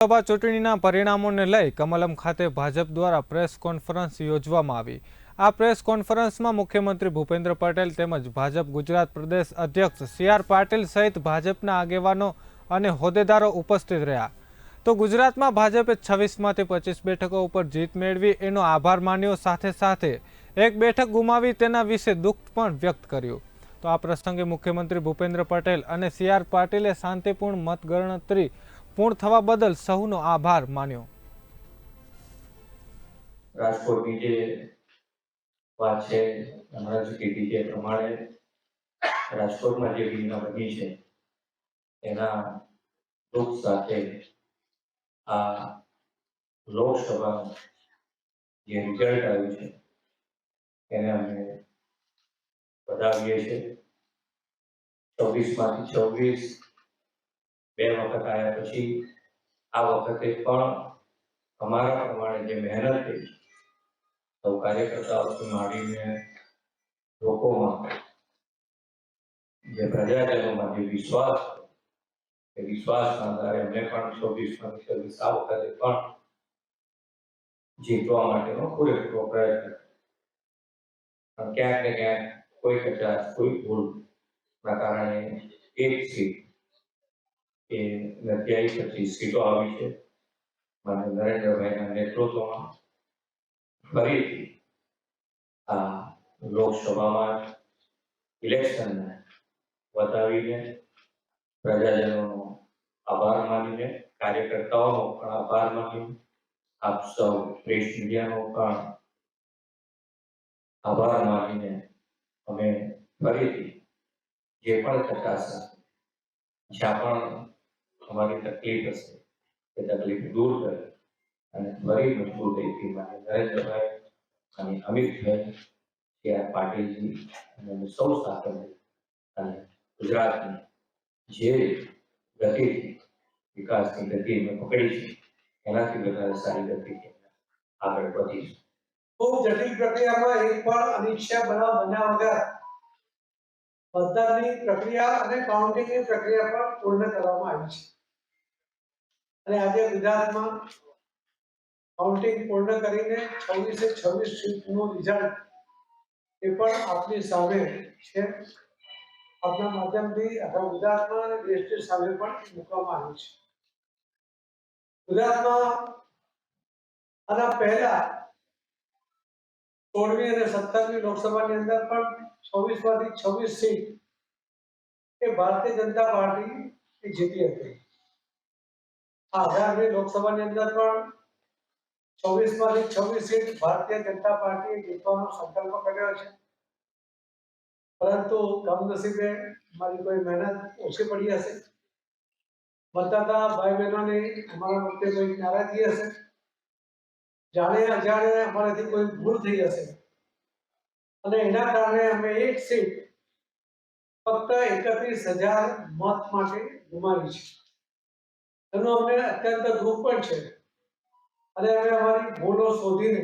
લોકસભા ચૂંટણીના પરિણામોને લઈ કમલમ ખાતે ભાજપ દ્વારા પ્રેસ કોન્ફરન્સ યોજવામાં આવી. આ પ્રેસ કોન્ફરન્સમાં મુખ્યમંત્રી ભૂપેન્દ્ર પટેલ તેમજ ભાજપ ગુજરાત પ્રદેશ અધ્યક્ષ સી આર પાટીલ સહિત ભાજપના આગેવાનો અને હોદ્દેદારો ઉપસ્થિત રહ્યા. તો ગુજરાતમાં ભાજપે છવ્વીસમાંથી પચીસ બેઠકો ઉપર જીત મેળવી એનો આભાર માન્યો સાથે સાથે એક બેઠક ગુમાવી તેના વિશે દુઃખ પણ વ્યક્ત કર્યું. તો આ પ્રસંગે મુખ્યમંત્રી ભૂપેન્દ્ર પટેલ અને સી આર પાટીલે શાંતિપૂર્ણ મતગણતરી પૂર્ણ થવા બદલ સૌનો આભાર માન્યો. રાજકોટની જે વાત છે હમણાં જ કીધી છે પ્રમાણે રાજકોટમાં જે ઘટના બની છે, એના દુઃખ સાથે આ લોકસભા જે રિઝલ્ટ આવ્યું છે, એને અમે વધાવીએ છીએ. ચોવીસમાંથી ચોવીસ બે વખત આવ્યા પછી આ વખતે પણ અમારા પ્રમાણે જે મહેનત થઈ સૌ કાર્યકર્તાઓથી માંડીને લોકોમાં જે પ્રજાજનોમાં જે વિશ્વાસ હતો, એ વિશ્વાસના આધારે અમને પણ ચોવીસ માંથી ચોવીસ આ વખતે પણ જીતવા માટેનો પૂરેપૂરો પ્રયત્ન પણ ક્યાંક ને ક્યાંક કોઈ કચાશ કોઈ ભૂલના કારણે એક સીટ એ નથી પચીસ સીટો આવી છે માન્ય નરેન્દ્રભાઈના નેતૃત્વમાં ફરીથી આ લોકસભામાં ઇલેક્શનને વધાવીને પ્રજાજનોનો આભાર માનીને કાર્યકર્તાઓનો પણ આભાર માનીને આપ સૌ પ્રેસ મીડિયાનો પણ આભાર માનીને અમે ફરીથી જે પણ ચકાસા જ્યાં પણ અમારી તકલીફ હશે એ તકલીફ દૂર કરી અને ફરી મજબૂતાઈથી માન્ય નરેન્દ્રભાઈ અને અમિતભાઈ કે આર પાટીલજી અને અમે સૌ સાથે મળી અને ગુજરાતની જે ગતિથી વિકાસની ગતિ અમે પકડી છે એનાથી વધારે સારી ગતિથી આગળ વધીશું ખૂબ જટિલ પ્રક્રિયામાં એક પણ અનિચ્છા બનાવ બન્યા વગર મતદાનની પ્રક્રિયા અને કાઉન્ટિંગની પ્રક્રિયા પણ પૂર્ણ કરવામાં આવી છે અને આજે ગુજરાતમાં કાઉન્ટિંગ પૂર્ણ કરીને છવ્વીસે છવ્વીસ સીટનું રિઝલ્ટ એ પણ આપની સામે છે. આપના માધ્યમથી આખા ગુજરાતમાં અને દેશની સામે પણ મૂકવામાં આવ્યું છે. ગુજરાતમાં આના પહેલા સોળમી અને સત્તરમી લોકસભાની અંદર પણ છવ્વીસમાંથી છવ્વીસ સીટ એ ભારતીય જનતા પાર્ટી જીતી હતી. આ લોકસભાની અંદર પણ છવ્વીસમાંથી છવ્વીસ સીટ ભારતીય જનતા પાર્ટીએ જીતવાનો સંકલ્પ કર્યો છે. પરંતુ કમનસીબે મારી કોઈ મહેનત ઓછી પડી હશે. બતાતા ભાઈ બહેનોની અમારા વખતે કોઈ નારાજગી હશે? જાણે અજાણે અમારાથી કોઈ ભૂલ થઈ હશે? અને એના કારણે અમે એક સીટ ફક્ત એકત્રીસ હજાર મત માટે ગુમાવી છે. એનું અમને અત્યંત દુઃખ પણ છે. અને અમે અમારી ભૂલો શોધીને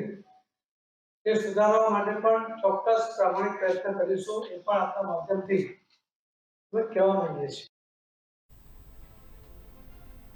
તે સુધારવા માટે પણ ચોક્કસ પ્રામાણિક પ્રયત્ન કરીશું. એ પણ આપણા માધ્યમથી અમે કહેવા માંગીએ છીએ.